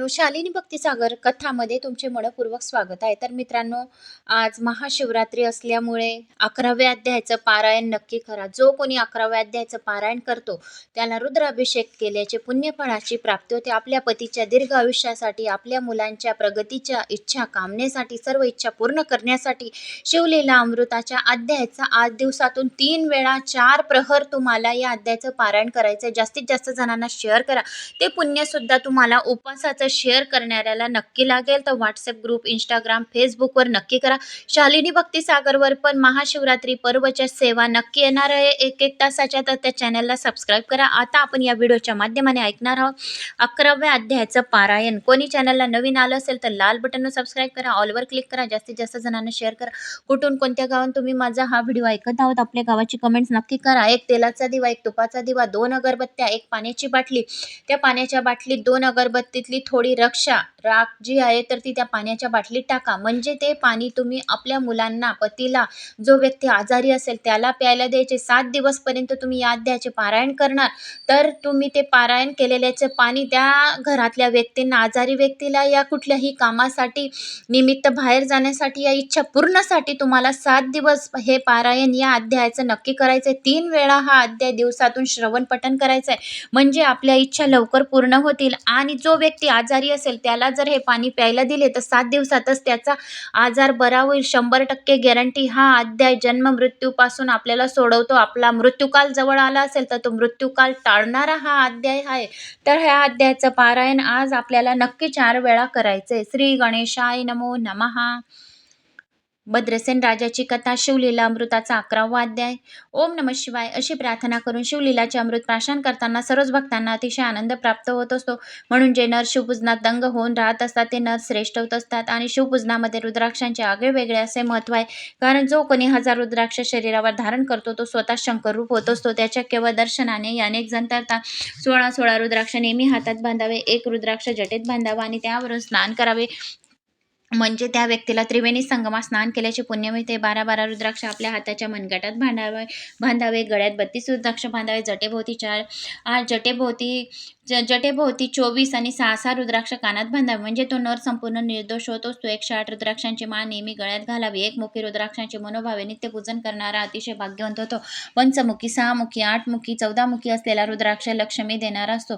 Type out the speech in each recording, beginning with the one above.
मित्रांनो शालिनी भक्तिसागर कथामध्ये तुमचे मनपूर्वक स्वागत आहे. तर मित्रांनो आज महाशिवरात्री असल्यामुळे अकराव्या अध्यायाचं पारायण नक्की करा. जो कोणी अकराव्या अध्यायाचं पारायण करतो त्याला रुद्राभिषेक केल्याचे पुण्यफळाची प्राप्ती होते. आपल्या पतीच्या दीर्घ आयुष्यासाठी आपल्या मुलांच्या प्रगतीच्या इच्छा कामनेसाठी सर्व इच्छा पूर्ण करण्यासाठी शिवलीला अमृताच्या अध्यायाचा आज दिवसातून तीन वेळा चार प्रहर तुम्हाला या अध्यायाचं पारायण करायचं आहे जास्तीत जास्त जणांना शेअर करा. ते पुण्यसुद्धा तुम्हाला उपवासाचं शेअर करणाऱ्याला नक्की लागेल. तर व्हॉट्सअप ग्रुप इंस्टाग्राम फेसबुकवर नक्की करा. शालिनी भक्तिसागरवर पण महाशिवरात्री पर्वच्या सेवा नक्की येणार आहे. एक एक तासाच्या तर त्या चॅनलला सबस्क्राईब करा. आता आपण या व्हिडिओच्या माध्यमाने ऐकणार आहोत. अकराव्या अध्यायाचं पारायण. कोणी चॅनलला नवीन आलं असेल तर लाल बटनवर सबस्क्राईब करा. ऑलवर क्लिक करा. जास्तीत जास्त जणांना शेअर करा. कुठून कोणत्या गावात तुम्ही माझा हा व्हिडिओ ऐकत आहोत आपल्या गावाची कमेंट्स नक्की करा. एक तेलाचा दिवा एक तुपाचा दिवा दोन अगरबत्त्या एक पाण्याची बाटली. त्या पाण्याच्या बाटलीत दोन अगरबत्तीतली थोडी थोडी रक्षा राख जी आहे तर ती त्या पाण्याच्या बाटलीत टाका. म्हणजे ते पाणी तुम्ही आपल्या मुलांना पतीला जो व्यक्ती आजारी असेल त्याला प्यायला द्यायचे. सात दिवसपर्यंत तुम्ही या अध्यायाचे पारायण करणार. तर तुम्ही ते पारायण केलेल्याचं पाणी त्या घरातल्या व्यक्तींना आजारी व्यक्तीला या कुठल्याही कामासाठी निमित्त बाहेर जाण्यासाठी या इच्छा पूर्णसाठी तुम्हाला सात दिवस हे पारायण या अध्यायाचं नक्की करायचं आहे तीन वेळा हा अध्याय दिवसातून श्रवण पठण करायचं आहे म्हणजे आपल्या इच्छा लवकर पूर्ण होतील आणि जो व्यक्ती आजारी असेल त्याला जर हे पाणी प्यायला दिले तर सात दिवसातच त्याचा आजार बरा होईल. शंभर टक्के गॅरंटी हा अध्याय जन्म मृत्यूपासून आपल्याला सोडवतो. आपला मृत्यूकाल जवळ आला असेल तर तो मृत्यूकाल टाळणारा हा अध्याय आहे. तर ह्या अध्यायाचं पारायण आज आपल्याला नक्की चार वेळा करायचं आहे श्री गणेशाय नमो नमहा भद्रसेन राजाची कथा शिवलीला अमृताचा अकरावा अध्याय. ओम नम शिवाय अशी प्रार्थना करून शिवलीलाचे अमृत प्राशन करताना सर्वच भक्तांना अतिशय आनंद प्राप्त होत असतो. म्हणून जे नर शिवपूजनात दंग होऊन राहत असतात ते नर श्रेष्ठ होत असतात आणि शिवपूजनामध्ये रुद्राक्षांचे आगळे वेगळे असे महत्त्व आहे. कारण जो कोणी हजार रुद्राक्ष शरीरावर धारण करतो तो स्वतः शंकर रूप होत असतो. त्याच्या केवळ दर्शनाने अनेक जण तरता सोळा सोळा रुद्राक्ष नेहमी हातात बांधावे एक रुद्राक्ष जटेत बांधावा आणि त्यावरून स्नान करावे. म्हणजे त्या व्यक्तीला त्रिवेणी संगमात स्नान केल्याचे पुण्य मिळते. बारा बारा रुद्राक्ष आपल्या हाताच्या मनगटात बांधावे बांधावे. गळ्यात बत्तीस रुद्राक्ष बांधावे. जटेभोवती चार जटेभोवती ज जटेभोवती चोवीस आणि सहा सहा रुद्राक्ष कानात बांधावे. म्हणजे तो नर संपूर्ण निर्दोष होत असतो. एकशे आठ रुद्राक्षांची माळ नेहमी गळ्यात घालावी. एकमुखी रुद्राक्षांचे मनोभावे नित्यपूजन करणारा अतिशय भाग्यवंत होतो. पंचमुखी सहामुखी आठमुखी चौदामुखी असलेला रुद्राक्ष लक्ष्मी देणारा असतो.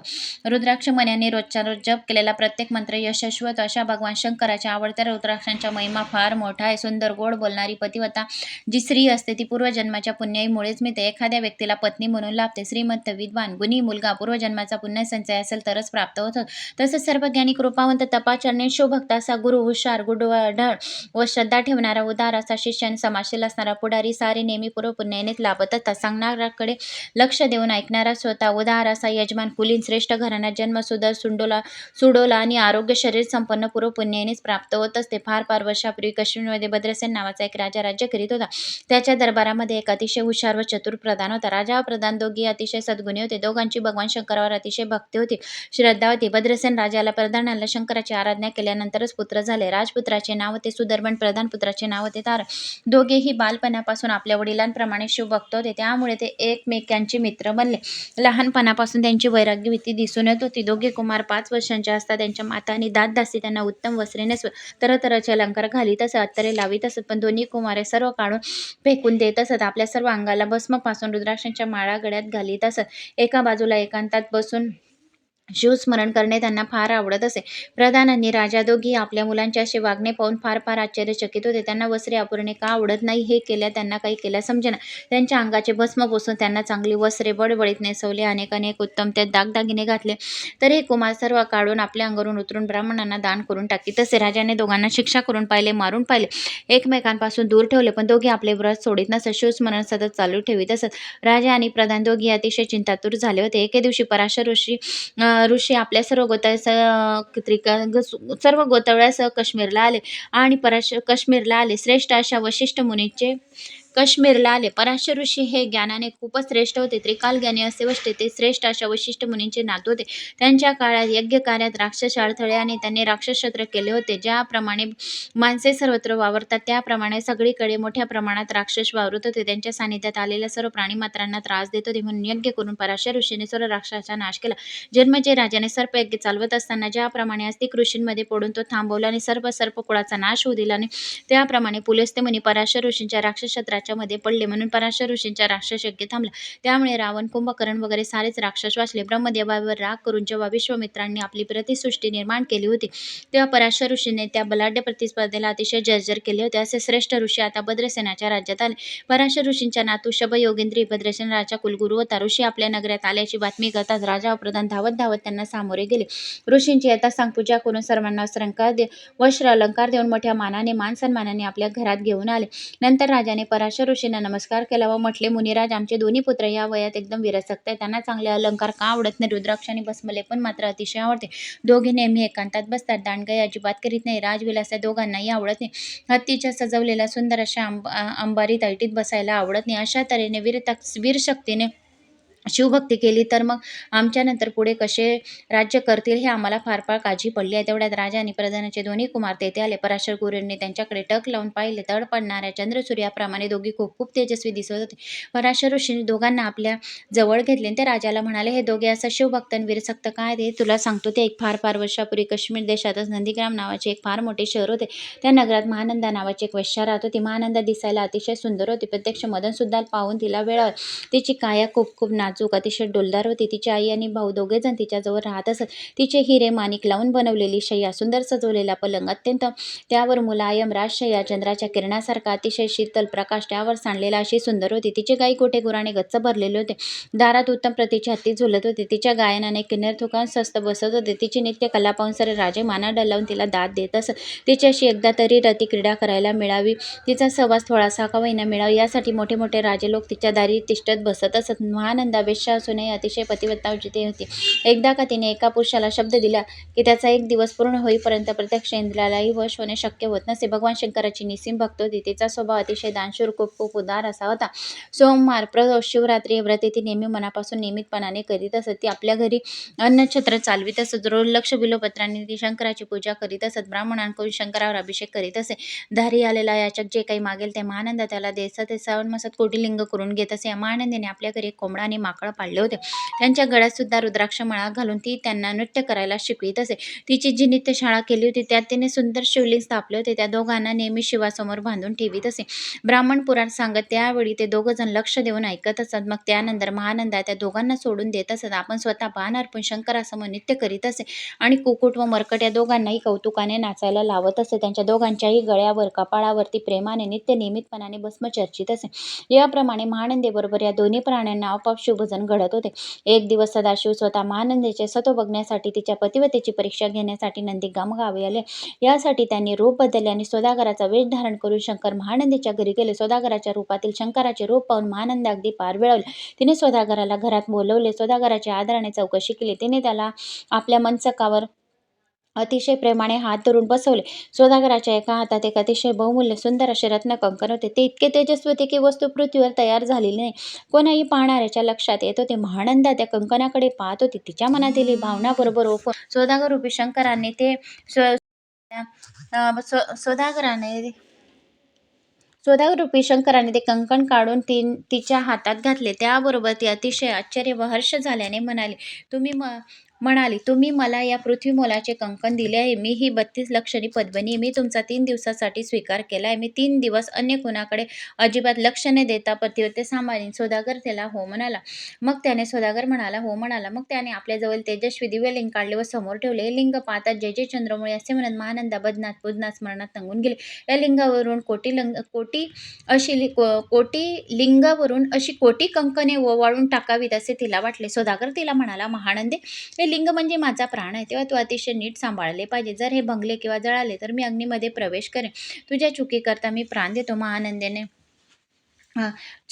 रुद्राक्ष मण्याने रोजच्या रोज जप केलेला प्रत्येक मंत्र यशस्वी होतो. अशा भगवान शंकराच्या आवडत्या रुद्राक्षांच्या महिमा फार मोठा आहे. सुंदर गोड बोलणारी पतिवता जी स्त्री असते ती पूर्वजन्माच्या पुण्याईमुळेच मिळते. एखाद्या व्यक्तीला पत्नी म्हणून लाभते. श्रीमंत विद्वान गुणी मुलगा पूर्वजन्माचा पुण्य संचय असेल तरच प्राप्त होतो. तसेच सर्व ज्ञानी कृपावंत तपाचरणे शिवभक्त असा गुरु हुशार गुडवढळ व श्रद्धा ठेवणारा उदार असा शिष्य समाजशील असणारा पुढारी सारे नेहमी पूर्वपुण्यानेच लाभत असतात सांगणाऱ्याकडे लक्ष देऊन ऐकणारा स्वतः उदार असा यजमान कुलीन श्रेष्ठ घराण्यात जन्म सुदर सुंडोला सुडोला आणि आरोग्य शरीर संपन्न पूर्वपुण्यानेच प्राप्त होत. असते. फार फार वर्षापूर्वी काश्मीरमध्ये भद्रसेन नावाचा एक राजा राज्य करीत होता. त्याच्या दरबारामध्ये एक अतिशय हुशार व चतुर प्रधान होता. राजा व प्रधान दोघे अतिशय सद्गुणी होते. दोघांची भगवान शंकरावर अतिशय भक्ती होती. श्रद्धा होती. भद्रसेन राजाला प्रधानाला शंकराची आराधना केल्यानंतरच पुत्र झाले. राजपुत्राचे नाव होते सुदर्शन प्रधान पुत्राचे नाव होते तार. दोघेही बालपणापासून आपल्या वडिलांप्रमाणे शिवभक्त होते. त्यामुळे ते एकमेकांचे मित्र बनले. लहानपणापासून त्यांची वैराग्य भीती दिसून येत होती. दोघे कुमार पाच वर्षांचे असता त्यांच्या मातांनी दात दासी त्यांना उत्तम वस्त्रे नेसव तरतरचे अलंकार घालीत असत अत्तरे लावीत असत पण दोन्ही कुमारे सर्व काढून फेकून देत असत. आपल्या सर्व अंगाला भस्मपासून रुद्राक्षांच्या माळा गळ्यात घालीत असत. एका बाजूला एकांतात बसून शिवस्मरण करणे त्यांना फार आवडत असे. प्रधान आणि राजा दोघी आपल्या मुलांचे असे वागणे पाहून फार फार आश्चर्यचकित होते. त्यांना वस्त्रे अपूर्णे का आवडत नाही हे केल्या त्यांना काही केल्या समजेना. त्यांच्या अंगाचे भस्म पोसून त्यांना चांगली वस्त्रे बडबडीत नेसवले. अनेक अनेक उत्तम त्यात दागदागिने घातले. तरी कुमार सर्व काढून आपल्या अंगावरून उतरून ब्राह्मणांना दान करून टाकी तसे राजाने दोघांना शिक्षा करून पाहिले मारून पाहिले. एकमेकांपासून दूर ठेवले पण दोघे आपले व्रत सोडित नसत. शिवस्मरण सतत चालू ठेवीत असत. राजा आणि प्रधान दोघी अतिशय चिंतातूर झाले होते. एके दिवशी पराशर ऋषी ऋषी आपल्या सर्व गोतासह त्रिका सर्व गोतवळ्यासह काश्मीरला आले. आणि पराश काश्मीरला आले. श्रेष्ठ अशा वशिष्ठ मुनीचे काश्मीरला आले. पराशर ऋषी हे ज्ञानाने खूपच श्रेष्ठ होते. त्रिकाल ज्ञानी असे वसते. ते श्रेष्ठ अशा वशिष्ठ मुनींचे नात होते. त्यांच्या काळात यज्ञ कार्यात राक्षस अडथळे आणि त्यांनी राक्षसत्र केले होते. ज्याप्रमाणे माणसे सर्वत्र वावरतात त्याप्रमाणे सगळीकडे मोठ्या प्रमाणात राक्षस वावरत होते. त्यांच्या सानिध्यात आलेल्या सर्व प्राणीमात्रांना त्रास देत होते. म्हणून यज्ञ करून पराशर ऋषीने सर्व राक्षसाचा नाश केला. जन्मजे राजाने सर्प यज्ञ चालवत असताना ज्याप्रमाणे अस्तिक ऋषींमध्ये पडून तो थांबवला आणि सर्व सर्पकुळाचा नाश होऊ दिला आणि त्याप्रमाणे पुलस्ते मुनी पराशर ऋषींच्या राक्षसत्राच्या मध्ये पडले म्हणून पराशर ऋषींच्या राक्षस यज्ञ थांबला. त्यामुळे रावण कुंभकर्ण वगैरे सारेच राक्षस वाचले. ब्रह्मदेवावर राग करून जेव्हा विश्वामित्रांनी आपली प्रतिसृष्टी निर्माण केली होती तेव्हा पराशर ऋषीने त्या बलाढ्य प्रतिस्पर्धेला अतिशय जर्जर केले होते. असे श्रेष्ठ ऋषी आता भद्रसेनाच्या राज्यात आले. पराशर ऋषींच्या नातू शब योगेंद्री भद्रसेन राजा कुलगुरू होता ऋषी आपल्या नगरात आल्याची बातमी करताच राजा व प्रधान धावत धावत त्यांना सामोरे गेले. ऋषींची यथासांग पूजा करून सर्वांना श्रंकार दे वस्त्र अलंकार देऊन मोठ्या मानाने मान सन्मानाने आपल्या घरात घेऊन आले. नंतर राजाने पराशर ऋषींना नमस्कार केला व म्हटले मुनिराज आमचे दोन्ही पुत्र या वयात एकदम विरसक्त आहेत. त्यांना चांगले अलंकार का आवडत नाही? रुद्राक्ष आणि भस्मले पण मात्र अतिशय आवडते. दोघे नेहमी एकांतात बसतात. दांडगाई अजिबात करीत नाही. राजविलास या दोघांनाही आवडत नाही. हत्तीच्या सजवलेल्या सुंदर अशा अंब अंबारी तैटीत बसायला आवडत नाही. अशा तऱ्हेने वीरता वीरशक्तीने शिवभक्ती केली तर मग आमच्यानंतर पुढे कसे राज्य करतील हे आम्हाला फार फार काळजी पडली आहे. तेवढ्यात राजा आणि प्रधानाचे दोन्ही कुमार तेथे आले. पराशर गुरूंनी त्यांच्याकडे टक लावून पाहिले. तड पडणाऱ्या चंद्रसूर्याप्रमाणे दोघी खूप खूप तेजस्वी दिसत होते. पराशर ऋषींनी दोघांना आपल्या जवळ घेतले आणि ते राजाला म्हणाले हे दोघे असं शिवभक्त आणि वीरसक्त काय ते तुला सांगतो. ते एक फार फार वर्षापूर्वी काश्मीर देशातच नंदीग्राम नावाचे एक फार मोठे शहर होते. त्या नगरात महानंदा नावाची एक वैश्या राहत होती. महानंदा दिसायला अतिशय सुंदर होती. प्रत्यक्ष मदन सुद्धा पाहून तिला वेळ तिची काया खूप खूप नाच नाजूक अतिशय डोलदार होती. तिची आई आणि भाऊ दोघेजण तिच्याजवळ राहत असत. तिचे हिरे माणिक लावून बनवलेली शय्या सुंदर सजवलेला पलंग अत्यंत त्यावर मुलायम राजशय्या चंद्राच्या किरणासारखा अतिशय शीतल प्रकाश त्यावर सांडलेला अशी सुंदर होती. तिचे गाई गोठे गुराने गच्च भरलेले होते. दारात उत्तम प्रतीची हत्ती झुलत होती. तिच्या गायनाने किन्नर थुकान स्वस्त बसत होते. तिची नित्य कला पाहून सारे राजे माना डलावून तिला दाद देत असत. तिच्याशी एकदा तरी रती क्रीडा करायला मिळावी. तिचा सहवास थोडासा का होईना मिळावा. यासाठी मोठे मोठे राजे लोक तिच्या दारी तिष्ठत बसत असत. महानंदा वेश्या असूनही अतिशय पतिव्रताची होती. एकदा का तिने एका पुरुषाला शब्द दिला की त्याचा एक दिवस पूर्ण होईपर्यंत प्रत्यक्ष इंद्रालाही वश होणे शक्य होत नसे. भगवान शंकराची निसीम भक्त होती. तिचा स्वभाव अतिशय दानशूर खूप खूप उदार असा होता. सोमवार प्रदोष शिवरात्री व्रते ती नेहमी मनापासून नियमितपणाने करीत असत. ती आपल्या घरी अन्नछत्र चालवीत असत. रोज लक्ष बिलोपत्रांनी ती शंकराची पूजा करीत असत. ब्राह्मणांकडून शंकरावर अभिषेक करीत असे. धारी आलेला याचक जे काही मागेल ते महानंद त्याला देसत ते श्रावण मासात कोटिलिंग करून घेत असे. महानंदीने आपल्या घरी एक कोंबडा आणि माकड पाळले होते. त्यांच्या गळ्यात सुद्धा रुद्राक्ष माळा घालून ती त्यांना नृत्य करायला शिकवीत असे तिची जी नित्यशाळा केली होती त्यात तिने सुंदर शिवलिंग स्थापले होते. त्या दोघांना नेहमी शिवासमोर बांधून ठेवीत असे ब्राह्मण पुराण सांगत त्यावेळी ते दोघं जण लक्ष देऊन ऐकत असत. मग त्यानंतर महानंदा त्या दोघांना सोडून देत असत. आपण स्वतः पान अर्पण शंकरासमोर नृत्य करीत असे. आणि कुकुट व मरकट या दोघांनाही कौतुकाने नाचायला लावत असे. त्यांच्या दोघांच्याही गळ्यावर कपाळावरती प्रेमाने नित्य नियमितपणाने भस्म चर्चित असे. याप्रमाणे महानंदेबरोबर या दोन्ही प्राण्यांना आपोआप भजन घडत होते. एक दिवस सदाशिव स्वतः महानंदेचे सतो बघण्यासाठी तिच्या पतिवतेची परीक्षा घेण्यासाठी नंदी गावी आले. यासाठी त्यांनी रूप बदलले आणि सौदागराचा वेश धारण करून शंकर महानंदीच्या घरी गेले. सौदागराच्या रूपातील शंकराचे रूप पाहून महानंद अगदी पार वेळवले. तिने सौदागराला घरात बोलवले. सौदागराच्या आदराने चौकशी केली. तिने त्याला आपल्या मनसकावर अतिशय प्रेमाने हात धरून बसवले. सौदागराच्या एका हातात एक अतिशय बहुमूल्य सुंदर असे रत्न कंकण होते. ते इतके तेजस्वी होते की वस्तू पृथ्वीवर तयार झालेली नाही. कोणाही पाहणाऱ्याच्या लक्षात येत होते. महानंदा त्या कंकणाकडे पाहत होती. तिच्या मनातील ही भावना बरोबर ओपून सौदागर रूपी शंकराने ते स्व- सौदागराने सौदागरूपी शंकराने ते कंकण काढून ती तिच्या हातात घातले. त्याबरोबर ती अतिशय आश्चर्य व हर्ष झाल्याने म्हणाली तुम्ही म म्हणाली तुम्ही मला या पृथ्वी मोलाचे कंकण दिले आहे. मी ही बत्तीस लक्षणी पद्मनी मी तुमचा तीन दिवसासाठी स्वीकार केला आहे. मी तीन दिवस अन्य कुणाकडे अजिबात लक्ष न देता पतिव्रते सांभाळीन सौदागर त्याला हो म्हणाला. मग त्याने सौदागर म्हणाला हो म्हणाला. मग त्याने आपल्याजवळ तेजस्वी दिव्य लिंग काढले व समोर ठेवले. हे लिंग पाहतात जय जय चंद्रमुळे असे म्हणत महानंदा बदनाथ बुधनाथ स्मरणात तंगून गेले. या लिंगावरून कोटी लंग कोटी अशी लि कोटी लिंगावरून अशी कोटी कंकणे ओवाळून टाकावीत असे तिला वाटले. सौदागर तिला म्हणाला महानंदे हे लिंग म्हणजे माझा प्राण आहे तेव्हा तू अतिशय नीट सांभाळले पाहिजे. जर हे भंगले किंवा जळाले तर मी अग्नीमध्ये प्रवेश करेन. तुझ्या चुकीकरता मी प्राण देतो महानंदेने.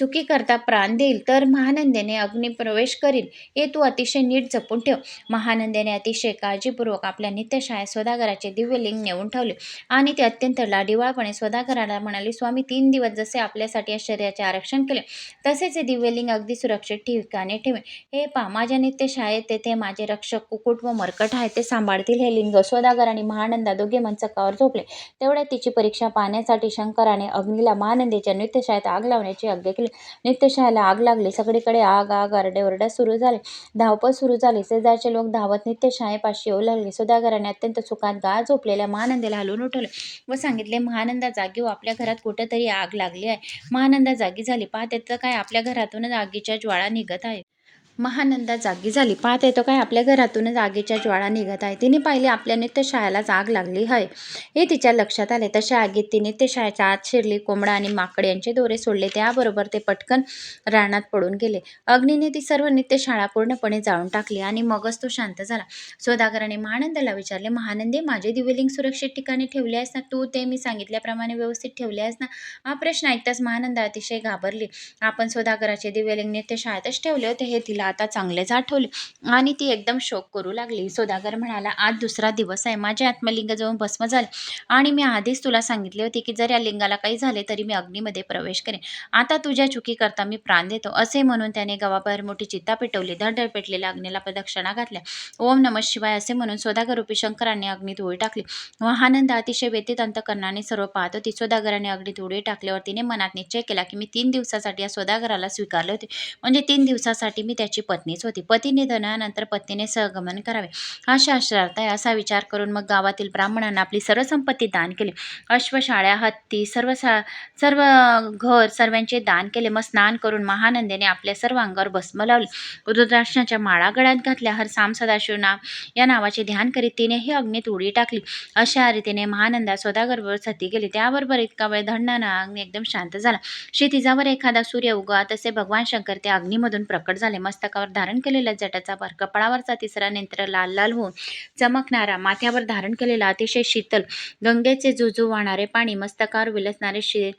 चुकी करता प्राण देईल तर महानंदेने अग्नी प्रवेश करील. हे तू अतिशय नीट जपून ठेव. महानंदेने अतिशय काळजीपूर्वक आपल्या नित्यशाळेत स्वदागराचे दिव्यलिंग नेऊन ठेवले आणि ते अत्यंत लाडिवाळपणे स्वदागराला म्हणाले स्वामी तीन दिवस जसे आपल्यासाठी या शरीराचे आरक्षण केले तसेच हे दिव्यलिंग अगदी सुरक्षित ठिकाणी ठेवे हे पा माझ्या नित्यशाळेत तेथे माझे रक्षक कुकुट व मरकट आहे ते सांभाळतील. हे लिंग स्वदागर आणि महानंदा दोघे मनचकावर झोपले. तेवढ्या तिची परीक्षा पाहण्यासाठी शंकराने अग्नीला महानंदेच्या नित्यशाळेत आग लावण्याची आज्ञा केली. नित्यशाळेला आग लागली. सगळीकडे आग आग आरडेओरड्या सुरू झाले. धावपळ सुरू झाली. शेजारचे लोक धावत नित्यशाळेपाशी येऊ लागले. सुधागराने अत्यंत सुखात गाळ झोपलेल्या महानंदेला हलवून उठवले व सांगितले महानंदा जागी हो. आपल्या घरात कुठेतरी आग लागली आहे. महानंदा जागी झाली. पाहते तर काय आपल्या घरातूनच आगीच्या ज्वाळा निघत आहे महानंदा जागी झाली. पाहत येतो काय? आपल्या घरातूनच आगीच्या ज्वाळा निघत आहे. तिने पाहिले आपल्या नित्यशाळेलाच आग लागली आहे. हे तिच्या लक्षात आले. तशा आगीत ती नित्यशाळेच्या आत शिरली कोंबडा आणि माकड यांचे दोरे सोडले. त्याबरोबर ते पटकन रानात पडून गेले. अग्नीने ती सर्व नित्यशाळा पूर्णपणे जाळून टाकली आणि मगच तो शांत झाला. सौदागराने महानंदाला विचारले महानंदे माझे दिव्यलिंग सुरक्षित ठिकाणी ठेवले आहेस ना? तू ते मी सांगितल्याप्रमाणे व्यवस्थित ठेवले आहेस ना? हा प्रश्न ऐकताच महानंदा अतिशय घाबरली. आपण सौदागराचे दिव्यलिंग नित्यशाळेतच ठेवले होते हे तिला आता चांगलेच आठवले. आणि ती एकदम शोक करू लागली. सौदागर म्हणाला आज दुसरा दिवस आहे. माझे आत्मलिंग जाऊन भस्म झाले. आणि मी आधीच तुला सांगितले होते की जर या लिंगाला काही झाले तरी मी अग्नीमध्ये प्रवेश करेन. आता तुझ्या चुकी करता मी प्राण देतो. असे म्हणून त्याने गावाबाहेर मोठी चित्ता पेटवली. धडधड पेटलेल्या अग्नीला प्रदक्षिणा घातल्या. ओम नम शिवाय असे म्हणून सौदागरूपी शंकरांनी अग्नीत उडी टाकली. महानंद अतिशय व्यतीत अंतकरणाने सर्व पाहत होती. सौदागराने अग्नीत उडी टाकल्यावर तिने मनात निश्चय केला की मी तीन दिवसासाठी या सौदागराला स्वीकारले होते. म्हणजे तीन दिवसासाठी मी त्याची पत्नीच होती. पती निधनानंतर पत्नीने सहगमन करावे. हा शास्त्रार्थ आहे असा विचार करून मग गावातील ब्राह्मणांना आपली सर्व संपत्ती दान केली. अश्वशाळ्या हत्ती सर्व सा सर्व घर सर्वांचे दान केले. मग स्नान करून महानंदेने आपल्या सर्व अंगावर भस्म लावले. रुद्राक्षाच्या माळा गळ्यात घातल्या. हर साम सदाशिव नाम या नावाचे ध्यान करीत तिनेही अग्नीत उडी टाकली. अशा रीतीने महानंदा स्वदागरवर सती गेली. त्याबरोबर इतका वेळ धडणाना अग्नी एकदम शांत झाला. शेतीजावर एखादा सूर्य उगवा तसे भगवान शंकर त्या अग्नीमधून प्रकट झाले. मस्तकावर धारण केलेल्या जटाचा भार कपाळावरचा तिसरा नेत्र लाल लाल होऊन चमकणारा माथ्यावर धारण केलेला अतिशय शीतल गंगेचे जुजू वाहणारे पाणी मस्तकावर विलसणारे शि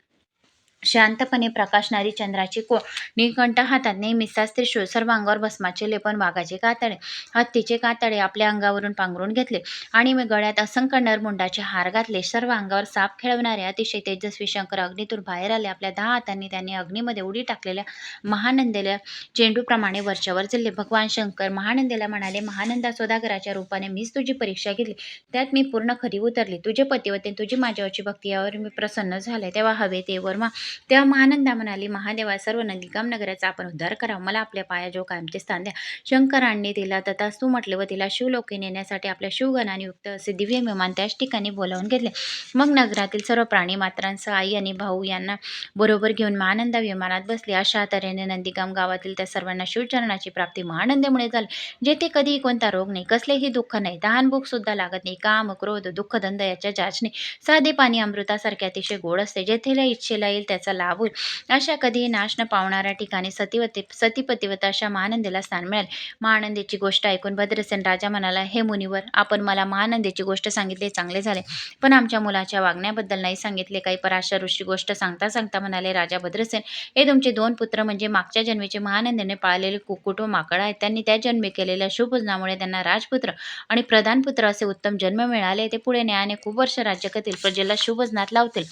शांतपणे प्रकाशणारी चंद्राची को निकंठ हातात नेहमीचा त्रिशूळ सर्व अंगावर भस्माचे लेपन वाघाचे कातडे हत्तीचे कातडे आपल्या अंगावरून पांघरून घेतले. आणि मी गळ्यात असंख्य नरमुंडाचे हार घातले. सर्व अंगावर साप खेळवणारे अतिशय तेजस्वी शंकर अग्नीतून बाहेर आले. आपल्या दहा हातांनी त्यांनी अग्नीमध्ये उडी टाकलेल्या महानंदेला चेंडूप्रमाणे वरच्यावर जिल्हे भगवान शंकर महानंदेला म्हणाले महानंदा सौदागराच्या रूपाने मीच तुझी परीक्षा घेतली. त्यात मी पूर्ण खरी उतरली. तुझे पती तुझी माझ्यावरची भक्ती यावर मी प्रसन्न झाले. तेव्हा हवे ते वर्मा तेव्हा महानंदा म्हणाली महादेवा सर्व नंदीगाम नगराचा आपण उद्धार करा मला आपल्या पायाजवळ कायमचे स्थान द्या. शंकरांनी तिला तथास्तू म्हटले व तिला शिवलोकी नेण्यासाठी आपल्या शिवगणाने युक्त असे दिव्य विमान त्याच ठिकाणी बोलावून घेतले. मग नगरातील सर्व प्राणी मात्रांसह आई आणि भाऊ यांना बरोबर घेऊन महानंदा विमानात बसले. अशा तऱ्हेने नंदिगाम गावातील त्या सर्वांना शिवचरणाची प्राप्ती महानंदेमुळे झाली. जेथे कधीही कोणता रोग नाही कसलेही दुःख नाही तहान भूक सुद्धा लागत नाही. काम क्रोध दुःख धंद याच्या जाचणे. साधे पाणी अमृतासारखे अतिशय गोड असते. जेथेला इच्छेला येईल त्याचा लाभ होईल. अशा कधीही नाश न पावणाऱ्या ठिकाणी सतीवती सतीपतिवत अशा महानंदीला स्थान मिळाले. महानंदीची गोष्ट ऐकून भद्रसेन राजा म्हणाला हे मुनिवर आपण मला महानंदीची गोष्ट सांगितली चांगले झाले. पण आमच्या मुलाच्या वागण्याबद्दल नाही सांगितले काही पराशर ऋषी गोष्ट सांगता सांगता म्हणाले राजा भद्रसेन हे तुमचे दोन पुत्र म्हणजे मागच्या जन्मीचे महानंदीने पाळलेले कुक्कुट व माकड आहेत. त्यांनी त्या जन्मी केलेल्या शुभजनामुळे त्यांना राजपुत्र आणि प्रधानपुत्र असे उत्तम जन्म मिळाले. ते पुढे न्यायाने खूप वर्ष राज्य करतील प्रजेला शुभजनात लावतील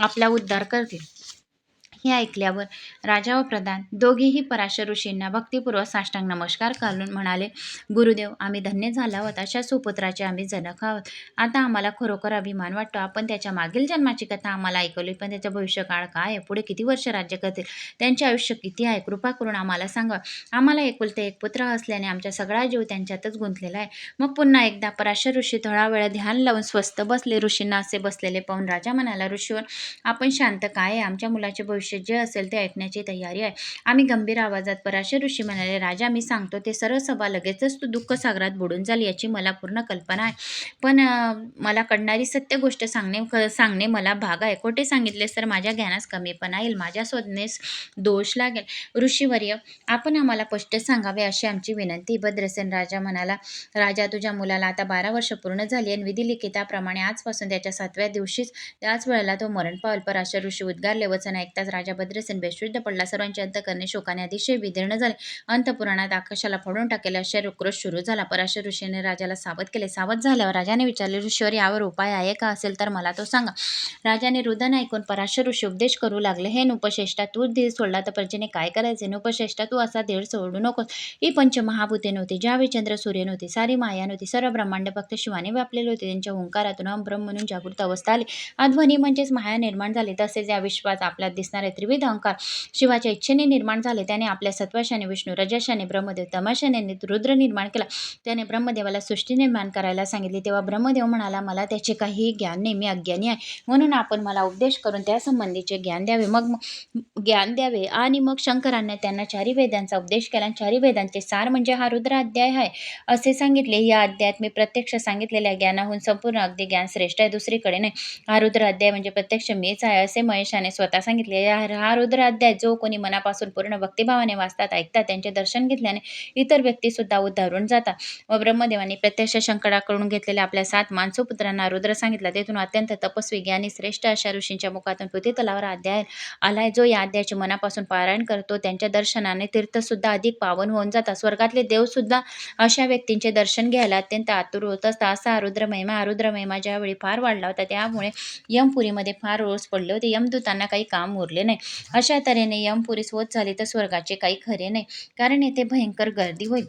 आपला उद्धार करतील. हे ऐकल्यावर राजा व प्रधान दोघेही पराशर ऋषींना भक्तिपूर्वक साष्टांग नमस्कार घालून म्हणाले गुरुदेव आम्ही धन्य झाला आहोत. अशा सुपुत्राचे आम्ही जनक आहोत. आता आम्हाला खरोखर अभिमान वाटतो. आपण त्याच्या मागील जन्माची कथा आम्हाला ऐकवली पण त्याचा भविष्यकाळ काय आहे? पुढे किती वर्ष राज्य करतील? त्यांचे आयुष्य किती आहे? कृपा करून आम्हाला सांगा. आम्हाला एकुलते एक पुत्र असल्याने आमचा सगळा जीव त्यांच्यातच गुंतलेला आहे. मग पुन्हा एकदा पराशर ऋषी थोडा वेळ ध्यान लावून स्वस्त बसले. ऋषींना असे बसलेले पाहून राजा म्हणाला ऋषीवर आपण शांत काय आहे? आमच्या मुलाचे भविष्य जे असेल ते ऐकण्याची तयारी आहे. आम्ही गंभीर आवाजात पराशर ऋषी म्हणाले राजा मी सांगतो ते सर्व सभा लगेचच तू दुःख सागरात बुडून झाली याची मला पूर्ण कल्पना आहे. पण मला कळणारी सत्य गोष्ट सांगणे क- सांगणे मला भाग आहे. खोटे सांगितलेस तर माझ्या ज्ञानास कमीपणा येईल माझ्या स्वज्ञेस दोष लागेल. ऋषीवर्य आपण आम्हाला स्पष्ट सांगावे अशी आमची विनंती. भद्रसेन राजा म्हणाला राजा तुझ्या मुलाला आता बारा वर्ष पूर्ण झाली आणि विधिलिखिताप्रमाणे आजपासून त्याच्या सातव्या दिवशीच त्याच वेळेला तो मरण पावल. पराशर ऋषी उद्गारले वचन ऐकताच राजा भद्रसेन बेशुद्ध पडला. सर्वांचे अंतकरणे शोकाने अतिशय विदीर्ण झाले. अंतपुराणात आकाशाला फोडून टाकेल अशा उक्रोश सुरू झाला. पराशर ऋषीने राजाला सावध केले. सावध झाल्यावर राजाने विचारले ऋषीवर यावर उपाय आहे का असेल तर मला तो सांगा. राजाने रुदन ऐकून पराशर ऋषी उपदेश करू लागले हे नुपश्रेष्ठा तू धीर सोडला तर प्रजेने काय करायचे? नुपश्रेष्ठा तू असा धीर सोडू नकोस. ही पंचमहाभूते नव्हती. ज्यावेळी चंद्र सूर्य नव्हती सारी माया नव्हती. सर्व ब्रह्मांड फक्त शिवाने व्यापलेले होते. त्यांच्या ओंकारातून ब्रह्म म्हणून जागृत अवस्था आली. अध्वनी म्हणजेच माया निर्माण झाली. तसेच या विश्वात आपल्यात दिसणारे त्रिविध अहंकार शिवाच्या इच्छेने निर्माण झाले. त्याने आपल्या सत्वाशाने विष्णू रजशाने ब्रह्मदेव तमाशाने रुद्र निर्माण केला. त्याने ब्रह्मदेवाला सृष्टी निर्माण करायला सांगितले. तेव्हा ब्रह्मदेव म्हणाला मला त्याचे काही ज्ञान नाही मी अज्ञानी आहे. म्हणून आपण मला उपदेश करून त्यासंबंधीचे ज्ञान द्यावे. मग ज्ञान द्यावे आणि मग शंकरांना त्यांना चारी वेदांचा उपदेश केला आणि चारी वेदांचे सार म्हणजे हा रुद्र अध्याय आहे असे सांगितले. या अध्यायात मी प्रत्यक्ष सांगितलेल्या ज्ञानाहून संपूर्ण अगदी ज्ञान श्रेष्ठ आहे. दुसरीकडे नाही. हा रुद्र अध्याय म्हणजे प्रत्यक्ष मीच आहे असे महेशाने स्वतः सांगितले. या हा रुद्राध्याय जो कोणी मनापासून पूर्ण भक्तिभावाने वाचतात ऐकतात त्यांचे दर्शन घेतल्याने इतर व्यक्ती सुद्धा उद्धारून जातात. व ब्रह्मदेवाने प्रत्यक्ष शंकराकडून घेतलेल्या आपल्या सात मानसपुत्रांना रुद्र सांगितला. तेथून अत्यंत तपस्वी ज्ञानी श्रेष्ठ अशा ऋषींच्या मुखातून पृथ्वी तलावर अध्याय आलाय जो या अध्यायाचे मनापासून पारायण करतो त्यांच्या दर्शनाने तीर्थसुद्धा अधिक पावन होऊन जातात. स्वर्गातले देवसुद्धा अशा व्यक्तींचे दर्शन घ्यायला अत्यंत आतुर होत असतात. असा आरुद्र महिमा आरुद्र महिमा ज्यावेळी फार वाढला होता त्यामुळे यमपुरीमध्ये फार रोज पडले होते. यमदूतांना काही काम उरले नाही अशा तऱ्हेने यमपुरीस होत झाले तर स्वर्गाचे काही खरे नाही. कारण येथे भयंकर गर्दी होईल.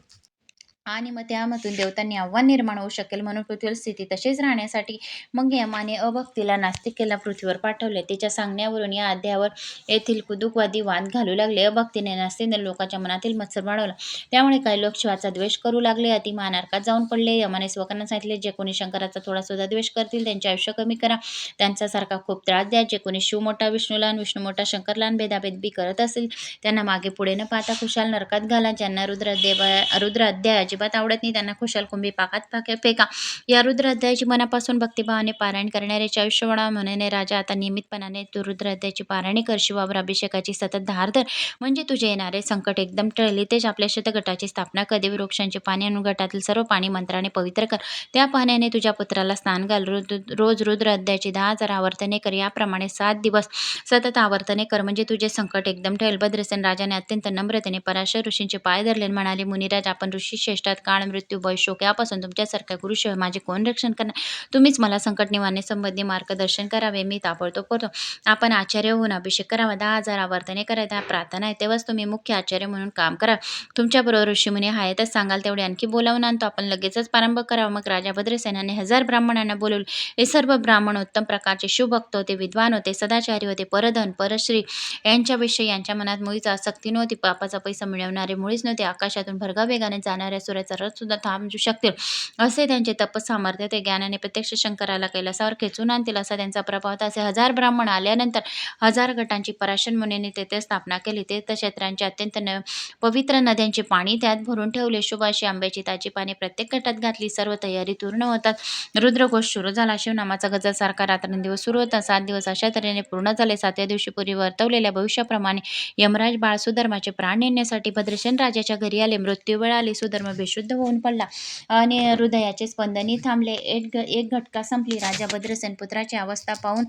आणि मग त्यामधून देवतांनी आव्हान निर्माण होऊ शकेल म्हणून पृथ्वीवर स्थिती तशीच राहण्यासाठी मग यमाने अभक्तीला नास्तिकेला पृथ्वीवर पाठवले. त्याच्या सांगण्यावरून या अध्यायावर येथील कुदुकवादी वाद घालू लागले. अभक्तीने नास्तिने लोकांच्या मनातील मत्सर वाढवला. त्यामुळे काही लोक शिवाचा द्वेष करू लागले. अति नारकात जाऊन पडले. यमाने स्वकांना सांगितले जे कोणी शंकराचा थोडा सुद्धा द्वेष करतील त्यांचे आयुष्य कमी करा. त्यांच्यासारखा खूप त्रास द्या. जे कोणी शिव मोठा विष्णूला आणि विष्णू मोठा शंकरला भेदाभेद बी करत असेल त्यांना मागे पुढे न पाहता खुशाल नरकात घाला. ज्यांना रुद्र देवा रुद्र अध्याय अजिबात आवडत नाही. त्यांना खुशाल कुंभी पाकात पाके फेका. या रुद्राध्यायाची मनापासून भक्तिभावाने पारायण करणाऱ्याचे आयुष्य वडा राजा आता नियमितपणाने तू रुद्र पारायणे कर. शिवावर अभिषेकाची सतत धार धर म्हणजे तुझे येणारे संकट एकदम टळले. तेच आपल्या शतगटाची स्थापना कधी वृक्षांची पाणी आणून गटातील सर्व पाणी मंत्राने पवित्र कर. त्या पाण्याने तुझ्या पुत्राला स्नान घाल. रोज रोज रुद्र अध्यायाची दहा हजार आवर्तने कर. याप्रमाणे सात दिवस सतत आवर्तने कर. म्हणजे तुझे संकट एकदम ठेल भद्रसेन राजाने अत्यंत नम्रतेने पराशर ऋषींचे पाय धरले म्हणाले मुनिराज आपण ऋषी श्रेष्ठात काळ मृत्यू भय शोक यापासून तुमच्यासारख्या गुरुशिवाय माझे कोण रक्षण करणार? तुम्हीच मला संकट निवारणे संबंधी मार्गदर्शन करावे मी ताबडतोब करतो. आपण आचार्य होऊन अभिषेक करावा दहा हजार आवर्तने करायला प्रार्थना आहे तेव्हाच तुम्ही मुख्य आचार्य म्हणून काम करा. तुमच्याबरोबर ऋषीमुनी आहेतच सांगाल तेवढे आणखी बोलावून आणतो. आपण लगेचच प्रारंभ करावा. मग राजा भद्रसेनाने हजार ब्राह्मणांना बोलवले. हे सर्व ब्राह्मण उत्तम प्रकारचे शिवभक्त होते विद्वान होते सदाचारी होते परधन परश्री यांच्याविषयी यांच्या मनात मुळीच आसक्ती नव्हती. पापाचा पैसा मिळवणारे मुळीच नव्हते. आकाशातून भरगा वेगाने जाणाऱ्या सूर्याचा रथ सुद्धा थांबू शकतील. असे त्यांचे तपस सामर्थ्य ते ज्ञानाने प्रत्यक्ष शंकराला कैलासावर खेचून आणतील असा त्यांचा प्रभाव. होता असे हजार ब्राह्मण आल्यानंतर हजार गटांची पराशन मुनीने तेथे स्थापना केली. तीर्थक्षेत्रांचे अत्यंत न पवित्र नद्यांचे पाणी त्यात भरून ठेवले. शुभाशी आंब्याची ताजी पाने प्रत्येक गटात घातली. सर्व तयारी पूर्ण होतात. रुद्रघोष सुरू झाला. शिवनामाचा गजर सारखा रात्रंदिवस सुरू होता. सात दिवस अशा तऱ्हेने पूर्ण झाले. सातव्या दिवशी पूर्वी वर्तवलेल्या भविष्याप्रमाणे यमराज बाळ सुधर्माचे प्राण नेण्यासाठी भद्रसेन राजाच्या घरी आले. मृत्यू वेळ आली. सुधर्म बेशुद्ध होऊन पडला. आणि हृदयाचे स्पंदनही थांबले. एक एक घटका संपली. राजा भद्रसेन पुत्राची अवस्था पाहून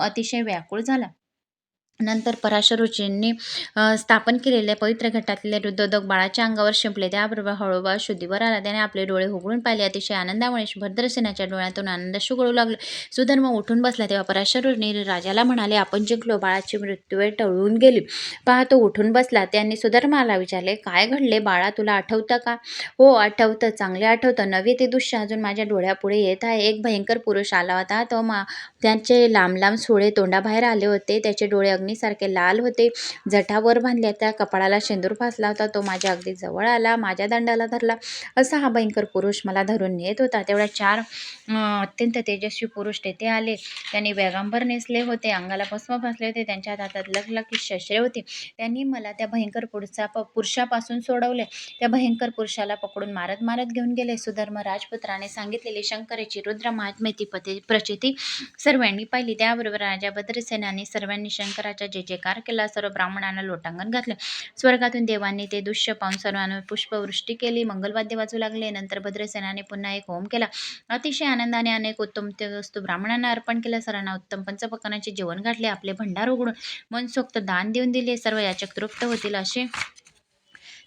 अतिशय व्याकुळ झाला. नंतर पराशर ऋषींनी स्थापन केलेल्या पवित्र घटातले रुद्रोदक बाळाच्या अंगावर शिंपले. त्याबरोबर हळूहळू शुद्धीवर आला. त्याने आपले डोळे उघडून पाहिले. अतिशय आनंदामुळे भद्रसेनाच्या डोळ्यातून आनंद शुगळू लागला. सुधर्म उठून बसला. तेव्हा पराशर ऋषी राजाला म्हणाले आपण जिंकलो. बाळाची मृत्यूवेळ टळून गेली. पहा तो उठून बसला. त्यांनी सुधर्माला विचारले काय घडले? बाळा तुला आठवतं का? हो आठवतं. चांगले आठवतं. नवे ते दृश्य अजून माझ्या डोळ्यापुढे येत आहे. एक भयंकर पुरुष आला होता. तो मा त्यांचे लांब लांब सोळे तोंडाबाहेर आले होते. त्याचे डोळे सारखे लाल होते. जठावर बांधल्या त्या कपाळाला शेंदूर फासला होता. तो माझ्या अगदी जवळ आला माझ्या दंडाला धरला. असा हा भयंकर पुरुष मला धरून नेत होता. तेवढ्या चार अत्यंत तेजस्वी पुरुष तेथे आले. त्यांनी वेगांबर नेसले होते अंगाला भस्म फासले होते. त्यांच्या हातात लखलखी शस्त्रे होती. त्यांनी मला त्या भयंकर पुरुषा पुरुषापासून सोडवले. त्या भयंकर पुरुषाला पकडून मारत मारत घेऊन गेले. सुधर्म राजपुत्राने सांगितलेली शंकरची रुद्र महात्म्याची पती प्रचिती सर्वांनी पाहिली. त्याबरोबर राजा भद्रसेनाने सर्वांनी शंकराच्या देवाचा जे जयकार केला सर्व ब्राह्मणांना लोटांगण घातले. स्वर्गातून देवांनी ते दृश्य पाहून सर्वांवर पुष्पवृष्टी केली. मंगलवाद्य वाजू लागले. नंतर भद्रसेनाने पुन्हा एक होम केला. अतिशय आनंदाने अनेक उत्तम ते वस्तू ब्राह्मणांना अर्पण केल्या सर्वांना उत्तम पंचपकनाचे जेवण घातले. आपले भंडार उघडून मनसोक्त दान देऊन दिले. सर्व याचक तृप्त होतील असे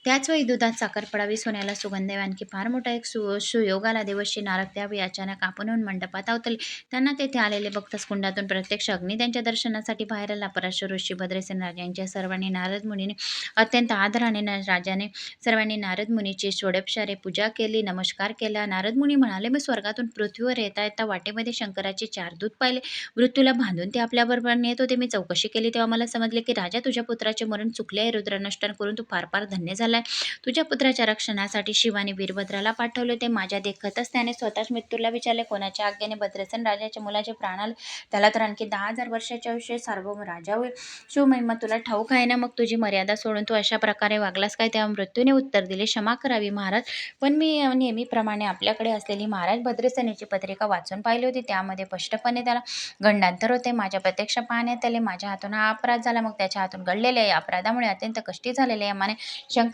त्याच वेळी दुधात साखर पडावी सोन्याला सुगंध यावे आणखी फार मोठा एक सु सुयोगाला देवशी नारक त्यावेळी अचानक आपण होऊन मंडपात अवतले त्यांना तेथे आलेले भक्तस कुंडातून प्रत्यक्ष अग्नी त्यांच्या दर्शनासाठी बाहेर आला. पराशर ऋषी भद्रसेन राजांच्या सर्वांनी नारद मुनीने अत्यंत आदराने न- राजाने सर्वांनी नारद मुनीची षोडपशारे पूजा केली नमस्कार केला. नारद मुनी म्हणाले मी स्वर्गातून पृथ्वीवर येता येता वाटेमध्ये शंकराचे चार दूत पाहिले. मृत्यूला बांधून ते आपल्याबरोबर नेत होते. मी चौकशी केली तेव्हा मला समजले की राजा तुझ्या पुत्राचे मरण चुकले आहे. रुद्रनष्टन करून तू फार फार धन्य झाला झालाय. तुझ्या पुत्राच्या रक्षणासाठी शिवाने वीरभद्राला पाठवले ते माझ्या देखतच त्याने स्वतःच मृत्यूला विचारले. कोणाच्या आज्ञेने भद्रसेन राजाच्या मुलाचे प्राण आले? त्याला तर आणखी दहा हजार वर्षाच्या आयुष्य सार्वभौम राजा होईल शिवमहिमा तुला ठाऊक आहे ना? मग तुझी मर्यादा सोडून तू अशा प्रकारे वागलास काय? तेव्हा मृत्यूने उत्तर दिले क्षमा करावी महाराज. पण मी नेहमीप्रमाणे आपल्याकडे असलेली महाराज भद्रसेनेची पत्रिका वाचून पाहिली होती. त्यामध्ये स्पष्टपणे त्याला गंडांतर होते. माझ्या प्रत्यक्ष पाहण्यात आले. माझ्या हातून हा अपराध झाला. मग त्याच्या हातून घडलेल्या या अपराधामुळे अत्यंत कष्टी झालेले यामाने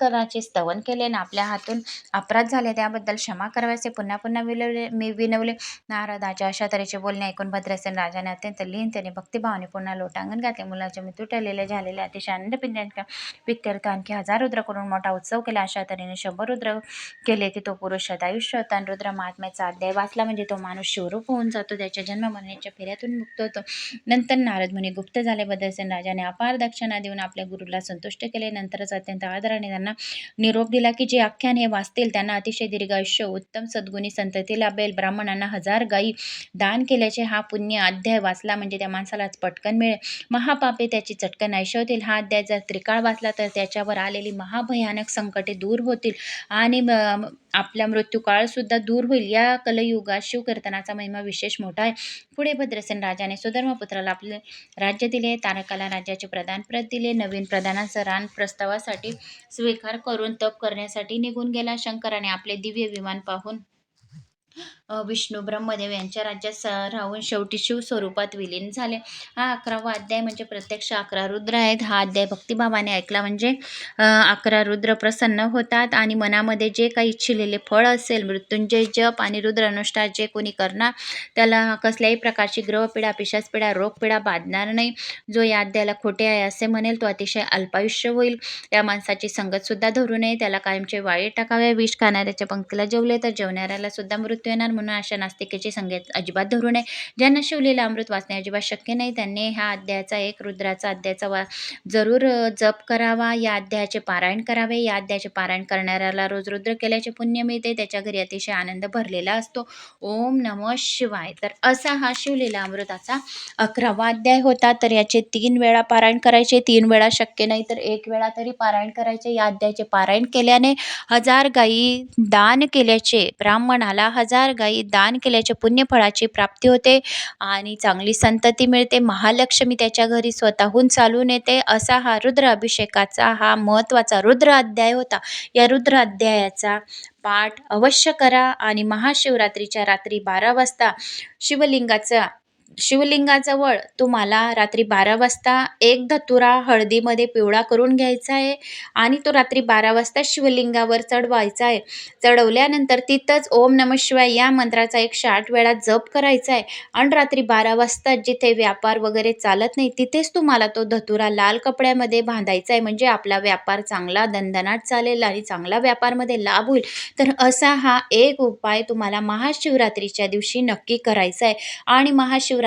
शंकराचे स्तवन केले आणि आपल्या हातून अपराध झाले. त्याबद्दल क्षमा करावयाचे पुन्हा पुन्हा विनवले मी विनवले. नारदाच्या अशा तऱ्हेचे बोलणे ऐकून भद्रसेन राजाने अत्यंत लीनतेने त्याने भक्तिभावाने पुन्हा लोटांगण घातले. मुलाचे मृत्यू टळलेले झालेले अतिशय आनंद पिंड्यांच्या पित्यर्थ आणखी हजार रुद्र करून मोठा उत्सव केला. अशा तऱ्हेने शंभर रुद्र केले की तो पुरुष सदायुष्य होता आणि रुद्र महात्म्याचा अध्याय वाचला. म्हणजे तो माणूस शिवरूप होऊन जातो. त्याच्या जन्म मरण्याच्या फेऱ्यातून मुक्त होतो. नंतर नारद मुनी गुप्त झाले. भद्रसेन राजाने अपार दक्षिणा देऊन आपल्या गुरुला संतुष्ट केले. नंतरच अत्यंत आदराने त्यांना निरोप दिला की जे आख्यान हे वाचतील त्यांना अतिशय दीर्घ आयुष्य. उत्तम सद्गुणी संतती लाभेल ब्राह्मणांना हजार गायी दान केल्याचे हा पुण्य अध्याय वाचला म्हणजे त्या माणसालाच पटकन मिळेल. महापापे त्याची चटकन ऐशवतील हा अध्याय जर त्रिकाळ वाचला तर त्याच्यावर आलेली महाभयानक संकटे दूर होतील. आणि आपला मृत्यूकाळसुद्धा दूर होईल. या कलयुगात शिवकीर्तनाचा महिमा विशेष मोठा आहे. पुढे भद्रसेन राजाने सुधर्मपुत्राला आपले राज्य दिले. तारकाला राज्याचे प्रधानपद दिले. नवीन प्रदानाचा रान प्रस्तावासाठी स्वीकार करून तप करण्यासाठी निघून गेला. शंकराने आपले दिव्य विमान पाहून विष्णू ब्रह्मदेव यांच्या राज्यात स- राहून शेवटी शिव स्वरूपात विलीन झाले. हा अकरावा अध्याय म्हणजे प्रत्यक्ष अकरा रुद्र आहेत. हा अध्याय भक्तिभावाने ऐकला म्हणजे अकरा रुद्र प्रसन्न होतात आणि मनामध्ये जे काही इच्छिलेले फळ असेल मृत्युंजय जप आणि रुद्रानुष्ठान जे कोणी करणार त्याला कसल्याही प्रकारची ग्रहपीडा पिशाचपीडा रोगपीडा बाधणार नाही. जो या अध्यायाला खोटे आहे असे म्हणेल तो अतिशय अल्पायुष्य होईल. या माणसाची संगतसुद्धा धरू नये. त्याला कायमचे वाळे टाकावे. विष खाणाऱ्याच्या पंक्तीला जेवले तर जेवणाऱ्याला सुद्धा मृत्यू येणार म्हणून अशा नास्तिकेची संगत अजिबात धरू नये. ज्यांना शिवलेलं अमृत वाचणे अजिबात शक्य नाही त्यांनी ह्या अध्यायाचा एक रुद्राचा अध्यायाचा वा जरूर जप करावा. या अध्यायाचे पारायण करावे. या अध्यायाचे पारायण करणाऱ्याला रोज रुद्र केल्याचे पुण्य मिळते. त्याच्या घरी अतिशय आनंद भरलेला असतो. ओम नम शिवाय. तर असा हा शिवलेला अमृताचा अकरावा अध्याय होता. तर याचे तीन वेळा पारायण करायचे. तीन वेळा शक्य नाही तर एक वेळा तरी पारायण करायचे. या अध्यायाचे पारायण केल्याने हजार गायी दान केल्याचे ब्राह्मणाला हजार गायी दान केल्याच्या पुण्यफळाची प्राप्ती होते आणि चांगली संतती मिळते. महालक्ष्मी त्याच्या घरी स्वतःहून चालून येते. असा हा रुद्राभिषेकाचा हा महत्त्वाचा रुद्र अध्याय होता. या रुद्र अध्यायाचा पाठ अवश्य करा आणि महाशिवरात्रीच्या रात्री बारा वाजता शिवलिंगाचा शिवलिंगाजवळ तुम्हाला रात्री बारा वाजता एक धतुरा हळदीमध्ये पिवळा करून घ्यायचा आहे आणि तो रात्री बारा वाजता शिवलिंगावर चढवायचा आहे. चढवल्यानंतर तिथंच ओम नम शिवाय या मंत्राचा एकशे आठ वेळा जप करायचा आहे आणि रात्री बारा वाजता जिथे व्यापार वगैरे चालत नाही तिथेच तुम्हाला तो धतुरा लाल कपड्यामध्ये बांधायचा आहे. म्हणजे आपला व्यापार चांगला दणदणाट चालेल आणि चांगला व्यापारमध्ये लाभ होईल. तर असा हा एक उपाय तुम्हाला महाशिवरात्रीच्या दिवशी नक्की करायचा आहे. आणि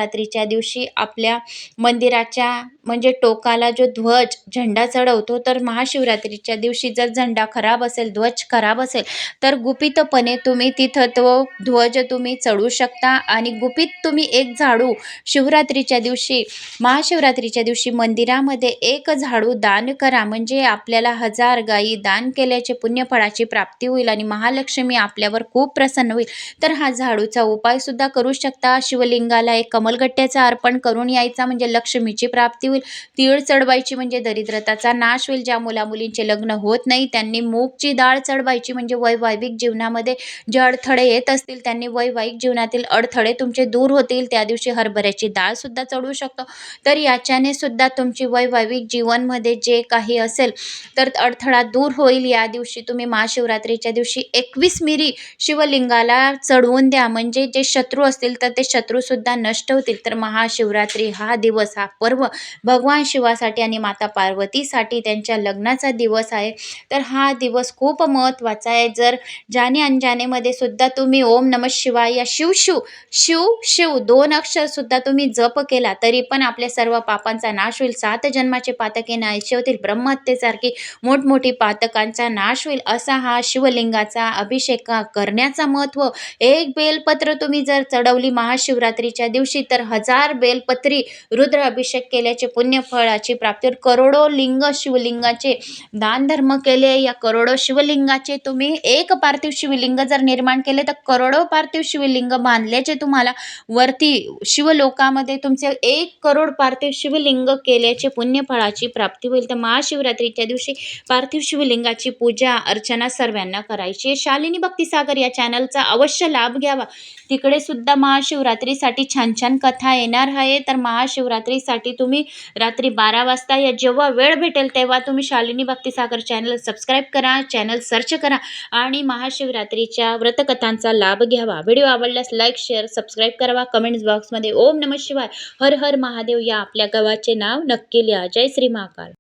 नवरात्रीच्या दिवशी आपल्या मंदिराच्या म्हणजे टोकाला जो ध्वज झेंडा चढवतो तर महाशिवरात्रीच्या दिवशी जर झेंडा खराब असेल ध्वज खराब असेल तर गुपितपणे तुम्ही तिथं तो ध्वज तुम्ही चढू शकता आणि गुपित तुम्ही एक झाडू शिवरात्रीच्या दिवशी महाशिवरात्रीच्या दिवशी मंदिरामध्ये एक झाडू दान करा. म्हणजे आपल्याला हजार गायी दान केल्याचे पुण्यफळाची प्राप्ती होईल आणि महालक्ष्मी आपल्यावर खूप प्रसन्न होईल. तर हा झाडूचा उपायसुद्धा करू शकता. शिवलिंगाला एक कमलगट्ट्याचा अर्पण करून यायचा म्हणजे लक्ष्मीची प्राप्ती होईल. तीळ चढवायची म्हणजे दरिद्रताचा नाश होईल ज्या मुलामुलींचे लग्न होत नाही त्यांनी मूगची डाळ चढवायची म्हणजे वैवाहिक जीवनामध्ये जे अडथळे येत असतील त्यांनी वैवाहिक जीवनातील अडथळे तुमचे दूर होतील त्या दिवशी हरभऱ्याची डाळसुद्धा चढवू शकतो. तर याच्याने सुद्धा तुमची वैवाहिक जीवनमध्ये जे काही असेल तर अडथळा दूर होईल. या दिवशी तुम्ही महाशिवरात्रीच्या दिवशी एकवीस मिरी शिवलिंगाला चढवून द्या. म्हणजे जे शत्रू असतील तर ते शत्रूसुद्धा नष्ट होतील. तर महाशिवरात्री हा दिवस हा पर्व भगवान शिवासाठी आणि माता पार्वतीसाठी त्यांच्या लग्नाचा दिवस आहे. तर हा दिवस खूप महत्त्वाचा आहे. जर जाने अनजानेमध्ये सुद्धा तुम्ही ओम नम शिवाय या शिव शिव शिव शिव दोन अक्षरसुद्धा तुम्ही जप केला तरी पण आपल्या सर्व पापांचा नाश होईल. सात जन्माचे पातके नाहीसे होतील. ब्रह्महत्येसारखी मोठमोठी पातकांचा नाश होईल. असा हा शिवलिंगाचा अभिषेक करण्याचा महत्त्व. एक बेलपत्र तुम्ही जर चढवली महाशिवरात्रीच्या दिवशी तर हजार बेलपत्री रुद्र अभिषेक केल्याचे पुण्यफळाची प्राप्ती. करोडो लिंग शिवलिंगाचे दान धर्म केले या करोडो शिवलिंगाचे तुम्ही एक पार्थिव शिवलिंग जर निर्माण केले तर करोडो पार्थिव शिवलिंग बांधल्याचे तुम्हाला वरती शिवलोकामध्ये तुमचे एक करोड पार्थिव शिवलिंग केल्याचे पुण्यफळाची प्राप्ती होईल. तर महाशिवरात्रीच्या दिवशी पार्थिव शिवलिंगाची पूजा अर्चना सर्वांना करायची शालिनी भक्तिसागर या चॅनलचा अवश्य लाभ घ्यावा. तिकडे सुद्धा महाशिवरात्रीसाठी छान छान कथा येणार आहे. तर महाशिवरात्रीसाठी तुम्ही रात्री बारा वाजता या जेव्हा वेळ भेटेल तेव्हा तुम्ही शालिनी भक्तिसागर चॅनल सबस्क्राईब करा चॅनल सर्च करा आणि महाशिवरात्रीच्या व्रतकथांचा लाभ घ्यावा. व्हिडिओ आवडल्यास लाईक शेअर सबस्क्राईब करावा. कमेंट्स बॉक्समध्ये ओम नम शिवाय हर हर महादेव या आपल्या गावाचे नाव नक्की लिहा. जय श्री महाकाल.